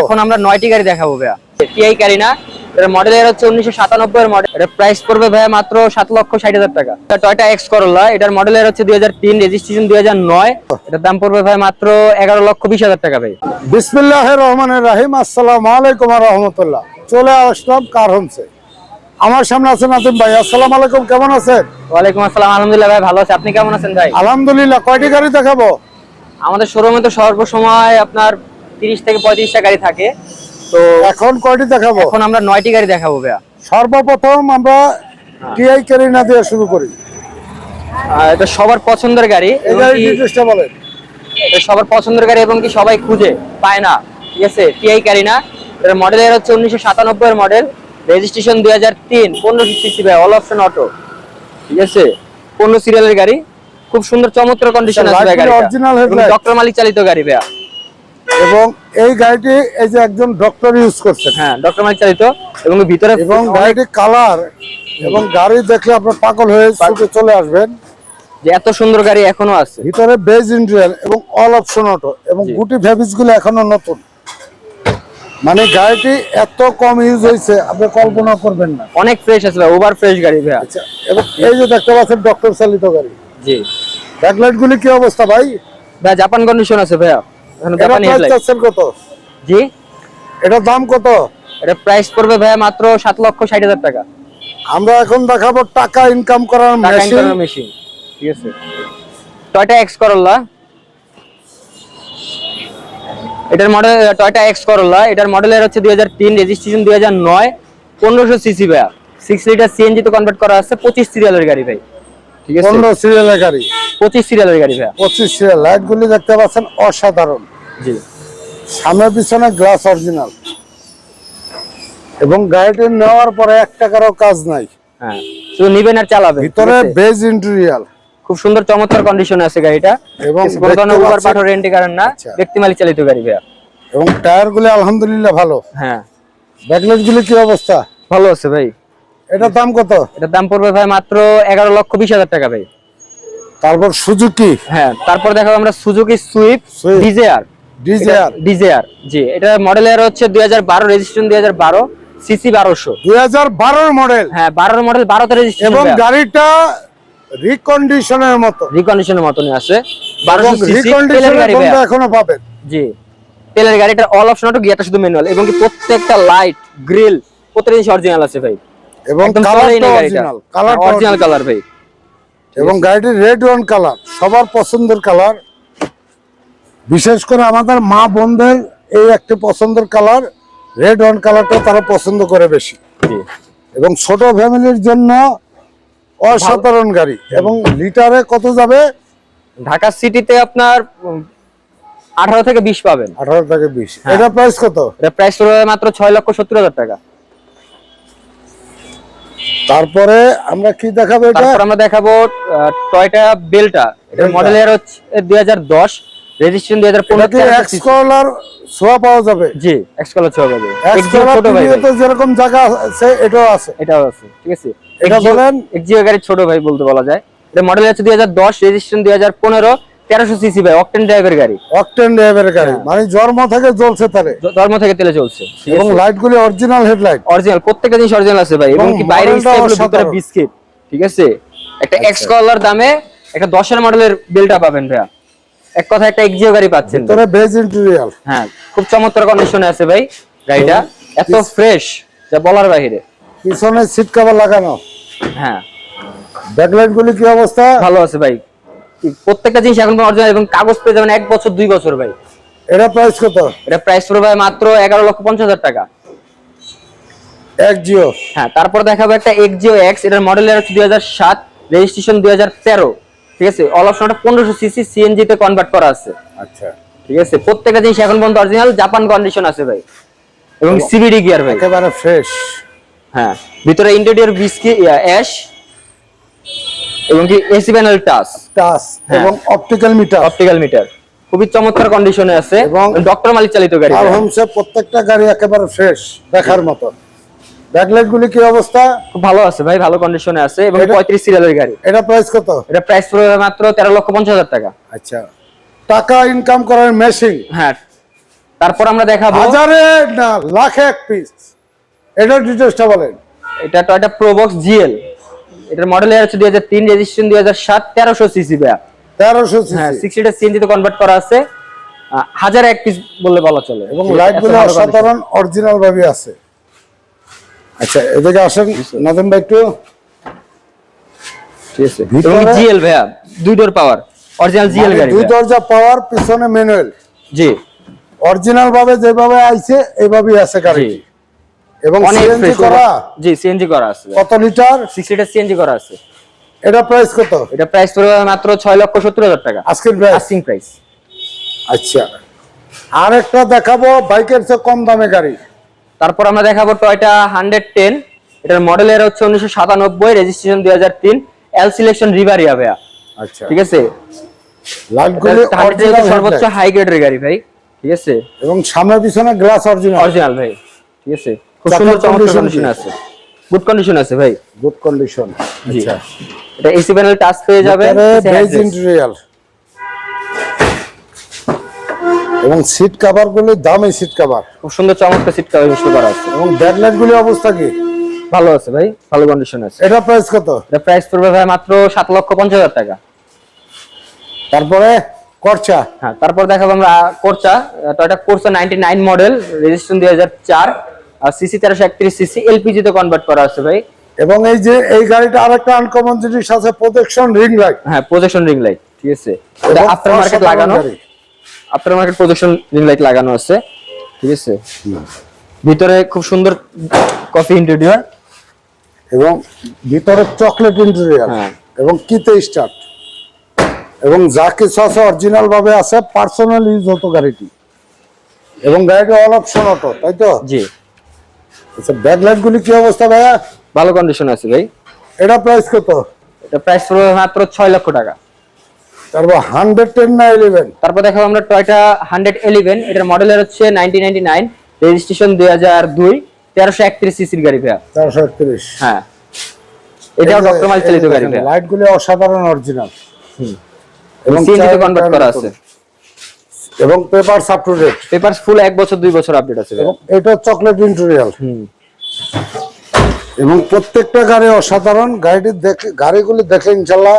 এখন আমরা নয়টি গাড়ি দেখাবো ভাইয়া। টিআই গাড়ি না এর মডেল এর হচ্ছে উনিশশো সাতানব্বই এর মডেল এটা প্রাইস পড়বে ভাইয়া মাত্র সাত লক্ষ ষাট হাজার টাকা। টয়টা এক্স করোলা এটার মডেল এর হচ্ছে দুই হাজার তিন রেজিস্ট্রেশন দুই হাজার নয়। এটার দাম পড়বে ভাই মাত্র এগারো লক্ষ বিশ হাজার টাকা ভাই। বিসমিল্লাহ রহমানের রাহিম আসসালামু আলাইকুম রহমতুল্লাহ। চলে আসলাম কার হোমসে আমার সামনে আছেন ভাই আসসালামু আলাইকুম কেমন আছেন? ওয়ালাইকুম আসসালাম আলহামদুলিল্লাহ ভাই ভালো আছে। আপনি কেমন আছেন ভাই? আলহামদুলিল্লাহ কয়টি গাড়ি দেখাবো? আমাদের শোরুমে তো সর্বসময় আপনার তিরিশ থেকে পঁয়ত্রিশটা গাড়ি থাকে। তো এখন কয়টি দেখাবো? এখন আমরা নয়টি গাড়ি দেখাবো ভাইয়া। সর্বপ্রথম আমরা টিআই কেরিনা দিয়ে শুরু করি। আহ, এটা সবার পছন্দের গাড়ি গাড়ি বলেন। এটা সবার পছন্দের গাড়ি এবং কি সবাই খুঁজে পায় না। ঠিক আছে? টিআই গাড়ি না। এর মডেল এর হচ্ছে উনিশশো সাতানব্বই এর মডেল রেজিস্ট্রেশন দুই হাজার তিন পনেরো সিসি ভাই অল অপশন অটো ঠিক আছে? পনেরো সিরিয়ালের গাড়ি। খুব সুন্দর চমৎকার কন্ডিশন আছে Lightning original headlight। Doctor Malik চালিত গাড়ি ভাইয়া। এবং এই গাড়িটি এই যে একজন ডক্টর ইউজ করছেন। হ্যাঁ ডক্টর মালিক চালিত এবং ভিতরে এবং গাড়িটি কালার এবং গাড়ি দেখলে আপনার পাগল হয়ে ছুটে চলে আসবেন। যে এত সুন্দর গাড়ি এখনও আছে। ভিতরে বেজ ইন্ডিয়ান এবং অল অপশন অটো এবং গুটি ফেব্রিক্সগুলো এখনও নতুন। মানে গাড়িটি এত কম ইউজ হয়েছে আপনি কল্পনা করবেন না। অনেক ফ্রেশ আছে ভাই ওভার ফ্রেশ গাড়ি ভাইয়া। আচ্ছা এবং এই যে দেখতে পাচ্ছেন ডক্টর চালিত গাড়ি। জি। ব্যাকলাইট গুলি কি অবস্থা ভাই? ভাই জাপান কন্ডিশন আছে ভাইয়া। এখন এটা জাপানি প্রাইস হেডলাইট চাচ্ছেন কত? জি। এটার দাম কত? এটা প্রাইস পড়বে ভাইয়া মাত্র সাত লক্ষ ষাট হাজার টাকা। আমরা এখন দেখাবো টাকা ইনকাম করার মেশিন ঠিক আছে। টয়টা এক্স এটার মডেল টয়টা এক্স করোলা এটার মডেলের হচ্ছে দুই হাজার তিন রেজিস্ট্রেশন দুই হাজার নয় পনেরোশো সিসি ভাইয়া। সিক্স লিটার সিএনজি তে কনভার্ট করা আছে পঁচিশ সিরিয়ালের গাড়ি ভাই। ঠিক আছে? পনেরো সিরিয়ালের গাড়ি। পঁচিশ সিরিয়ালের গাড়ি ভাইয়া। পঁচিশ সিরিয়াল লাইট গুলি দেখতে পাচ্ছেন অসাধারণ। সামনে পিছনে গ্লাস অরিজিনাল। এবং গাড়িটি নেওয়ার পরে এক টাকারও কাজ নাই। হ্যাঁ শুধু নিবেন আর চালাবে ভিতরে বেজ ইন্টেরিয়াল খুব সুন্দর চমৎকার কন্ডিশনে আছে গাড়িটা। এবং কোনো উবার পাঠো রেন্টে কারণ না। আচ্ছা। ব্যক্তি মালিক চালিত গাড়ি ভাইয়া। এবং টায়ার গুলি আলহামদুলিল্লাহ ভালো। হ্যাঁ। ব্যাকলাইট গুলি কি অবস্থা? ভালো আছে ভাই। এটার দাম কত? এটার দাম পড়বে ভাই মাত্র এগারো লক্ষ বিশ হাজার টাকা ভাই। তারপর সুজুকি হ্যাঁ তারপর দেখাবো আমরা সুজুকি সুইফট। ডিজেআর ডিজেআর ডিজেআর জি। এটা মডেলের হচ্ছে দুই হাজার বারো রেজিস্ট্রেশন দুই হাজার বারো সিসি বারোশো। দুই হাজার বারোর মডেল হ্যাঁ বারোর মডেল বারোতে রেজিস্ট্রেশন এবং গাড়িটা রিকন্ডিশনের মতো। রিকন্ডিশনের মতনই আছে। এবং বারোশো সিসি তেলের গাড়ি এখনও পাবেন। জি। তেলের গাড়িটা অল অপশন অটো গিয়ারটা শুধু ম্যানুয়াল এবং প্রত্যেকটা লাইট গ্রিল প্রত্যেকটা জিনিস অরিজিনাল আছে ভাই। এবং কালারটা অরিজিনাল কালার অরিজিনাল কালার ভাই। এবং গাড়িটির রেড ওয়ান কালার সবার পছন্দের কালার বিশেষ করে আমাদের মা বোনদের এই একটি পছন্দের কালার রেড ওয়ান কালারটা তারা পছন্দ করে বেশি। এবং ছোট ফ্যামিলির জন্য অসাধারণ গাড়ি। এবং লিটারে কত যাবে? ঢাকা সিটিতে আপনার আঠারো থেকে বিশ পাবেন। আঠারো থেকে বিশ। হ্যাঁ। এটা প্রাইস কত? এটা প্রাইস মাত্র ছয় লক্ষ সত্তর হাজার টাকা। তারপরে আমরা কি দেখাবো এটা? আমরা দেখাবো টয়টা বেলটা এটার Belta। মডেলের হচ্ছে দুই হাজার দশ। রেজিস্ট্রেশন দুই হাজার এটা কি পনেরো এক্স করলার ছোঁয়া পাওয়া যাবে। জি এক্সকলার ছ পাবে এক্স XGO ছোট ভাই ভাই। তো যেরকম জায়গা আছে এটাও আছে। এটাও আছে ঠিক আছে? এটা বলেন? এক্সিও গাড়ির ছোট ভাই বলতে বলা যায়। এটা মডেল হচ্ছে দুই হাজার দশ রেজিস্ট্রেশন দুই হাজার পনেরো তেরোশো সিসি ভাই অকটেন ড্রাইভের গাড়ি। অকটেন ড্রাইভের গাড়ি। হ্যাঁ। মানে জন্ম থেকে জ্বলছে তারে। জ- ধর্ম থেকে তেলে চলছে এবং লাইট গুলি অরিজিনাল হেডলাইট অরিজিনাল প্রত্যেকটা জিনিস অরিজিনাল আছে ভাই। এবং কি বাইরে ভিতরে বিস্কিট ঠিক আছে? একটা আচ্ছা। এক্স কলার দামে একটা দশের মডেলের বেলটা পাবেন ভাইয়া। এক কথা একটা এক্সিও গাড়ি পাচ্ছেন। ভিতরে বেজ ইন্টেরিয়াল হ্যাঁ খুব চমৎকার কন্ডিশনে আছে ভাই গাড়িটা। এত ফ্রেশ যা বলার বাহিরে। পিছনে সিট কভার লাগানো। হ্যাঁ। ব্যাকলাইট গুলি কি অবস্থা? ভালো আছে ভাই। প্রত্যেকটা জিনিস এখন অরিজিনাল এবং কাগজ পেয়ে যাবেন এক বছর দুই বছর ভাই। এটা প্রাইস কত? এটা প্রাইস পড়বে ভাই মাত্র এগারো লক্ষ পঞ্চাশ হাজার টাকা। এক জিও। হ্যাঁ তারপর দেখাবো একটা এক্সিও এক্স এটার মডেলের হচ্ছে দুই হাজার সাত রেজিস্ট্রেশন দুই হাজার তেরো। ঠিক আছে? অল অপশনটা পনেরোশো সিসি সিএনজি তে কনভার্ট করা আছে। আচ্ছা। ঠিক আছে? প্রত্যেকটা জিনিস এখন পর্যন্ত অরিজিনাল জাপান কন্ডিশন আছে ভাই। এবং সিবিডি গিয়ার ভাই। একেবারে ফ্রেশ হ্যাঁ। ভিতরে ইন্টেরিয়র বিস্কি অ্যাশ এবং কি এসি প্যানেল টাচ টাচ হ্যাঁ। এবং অপটিক্যাল মিটার অপটিক্যাল মিটার খুবই চমৎকার কন্ডিশনে আছে। এবং এবং- ডক্টর মালিক চালিত গাড়ি আর হোমসে প্রত্যেকটা গাড়ি একেবারে ফ্রেশ দেখার মতো ব্যাকলাইট গুলি কি অবস্থা? খুব ভালো আছে ভাই ভালো কন্ডিশনে আছে এবং এটা- পঁয়ত্রিশ সিরিয়ালের গাড়ি। এটা প্রাইস কত? এটা প্রাইস পড়বে মাত্র তেরো লক্ষ পঞ্চাশ হাজার টাকা। আচ্ছা। টাকা ইনকাম করার মেশিন হ্যাঁ। তারপর আমরা দেখাবো হাজারে না লাখে এক পিস এটার বলেন। এটা টয়টা প্রোবক্স জিএল এটার মডেল ইয়ার হচ্ছে দুই হাজার তিন রেজিস্ট্রেশন দুই হাজার সাত তেরোশো সিসি ব্যাগ তেরোশো হ্যাঁ সিসি সিক্সটিটা সিএনজিতে কনভার্ট করা আছে। হাজার এক পিস বললে বলা চলে। এবং ঠিক লাইটগুলো ভালো অসাধারণ অরিজিনাল ভাবে আছে। আচ্ছা এদিকে আসেন নতুন ভাই একটু। ঠিক আছে। জিএল ভাইয়া দুই ডোর পাওয়ার অরিজিনাল জিএল মানে গাড়ি দুই। দরজা পাওয়ার পিছনে ম্যানুয়াল জি। অরিজিনাল ভাবে যেভাবে আইছে এইভাবেই আছে গাড়ি এবং সিএনজি করা? জি সিএনজি করা আছে। কত লিটার? সিক্স লিটার সিএনজি করা আছে। এটা প্রাইস কত? এটা প্রাইস পড়বে মাত্র ছয় লক্ষ সত্তর হাজার টাকা। আজকের প্রাইস আস্কিং প্রাইস আচ্ছা। আর একটা দেখাবো বাইকের চেয়ে কম দামে গাড়ি। তারপর আমরা দেখাবো টয়টা হান্ড্রেড টেন এটার মডেল এর হচ্ছে উনিশশো সাতানব্বই রেজিস্ট্রেশন দুই হাজার তিন এল সিলেকশন রিভারিয়া ভাইয়া। আচ্ছা। ঠিক আছে? সর্বোচ্চ। হাই গ্রেডের গাড়ি ভাই ঠিক আছে? এবং সামনে পিছনে গ্লাস অরিজিনাল অরিজিনাল ভাই ঠিক আছে? খুব সুন্দর চমৎকার কন্ডিশন আছে। গুড কন্ডিশন আছে ভাই। গুড কন্ডিশন আচ্ছা। এটা এসি প্যানেল টাচ পেয়ে যাবেন বেজ এবং সিট কভার গুলি দামি সিট কভার খুব সুন্দর চমৎকার সিট কভার ইউজ করা আছে। এবং ব্যাকলাইট গুলি অবস্থা কি? ভালো আছে ভাই ভালো কন্ডিশন আছে। এটা প্রাইস কত? এটা প্রাইস পড়বে ভাই মাত্র সাত লক্ষ পঞ্চাশ হাজার টাকা। তারপরে করচা। হ্যাঁ তারপর দেখাবো আমরা Corolla. Toyota Corolla ninety nine model registration দুই হাজার চার। আর সিসি তেরোশো একত্রিশ সিসি এলপিজি তে কনভার্ট করা আছে ভাই। এবং এই যে এই গাড়িটা আরেকটা আনকমন জিনিস আছে প্রোটেকশন রিং লাইট হ্যাঁ প্রজেকশন রিং লাইট ঠিক আছে। এটা আফটার মার্কেট লাগানো। After market projection ring light লাগানো আছে ঠিক আছে? ভিতরে খুব সুন্দর কফি ইন্টেরিয়র এবং ভিতরে চকলেট ইন্টেরিয়ার হ্যাঁ। এবং কিতে স্টার্ট এবং যা কিছু আছে অরিজিনাল ভাবে আছে পার্সোনাল ইউজ হতো গাড়িটি। এবং গাড়িটি অল অপশন অটো তাই তো? জি। আচ্ছা ব্যাকলাইট গুলি কি অবস্থা ভাইয়া? ভালো কন্ডিশন আছে ভাই। এটা প্রাইস কত? এটা প্রাইস মাত্র ছয় লক্ষ টাকা। তারপর হান্ড্রেড টেন না ইলেভেন তারপর দেখাবো আমরা টয়টা হান্ড্রেড ইলেভেন এটার মডেলের হচ্ছে নাইনটিন নাইনটি নাইন রেজিস্ট্রেশন দুই হাজার দুই তেরোশো একত্রিশ সিসির গাড়ি ভাইয়া। চারশো একত্রিশ? হ্যাঁ। এটাও ডক্টর মাইল চালিত গাড়ি ভাইয়া। লাইট গুলি অসাধারণ অরিজিনাল এবং সিএনজি কনভার্ট করা আছে। এবং paper up to date papers full এক বছর দুই বছর আপডেট আছে এটা চকলেট ইন্টেরিয়াল হুম। এবং প্রত্যেকটা গাড়ি অসাধারণ। গাড়িটি দেখে গাড়িগুলি দেখে ইনশাল্লাহ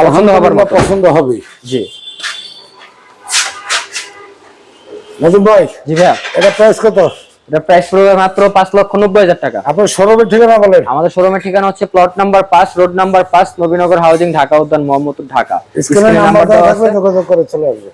আলহামদুলিল্লাহ পছন্দ হবে। জি। নতুন ভাই জি ভাইয়া। এটা প্রাইস কত? এটা প্রাইস পড়বে মাত্র পাঁচ লক্ষ নব্বই হাজার টাকা। আপনার শোরুমের ঠিকানা বলেন। আমাদের শোরুমের ঠিকানা হচ্ছে প্লট নাম্বার পাঁচ রোড নাম্বার পাঁচ নবীনগর হাউজিং ঢাকা উদ্যান মোহাম্মদপুর ঢাকা। স্ক্রিনে স্ক্রিনে নাম্বার নাম্বার দেওয়া দেওয়া থাকবে যোগাযোগ করে চলে আসবে।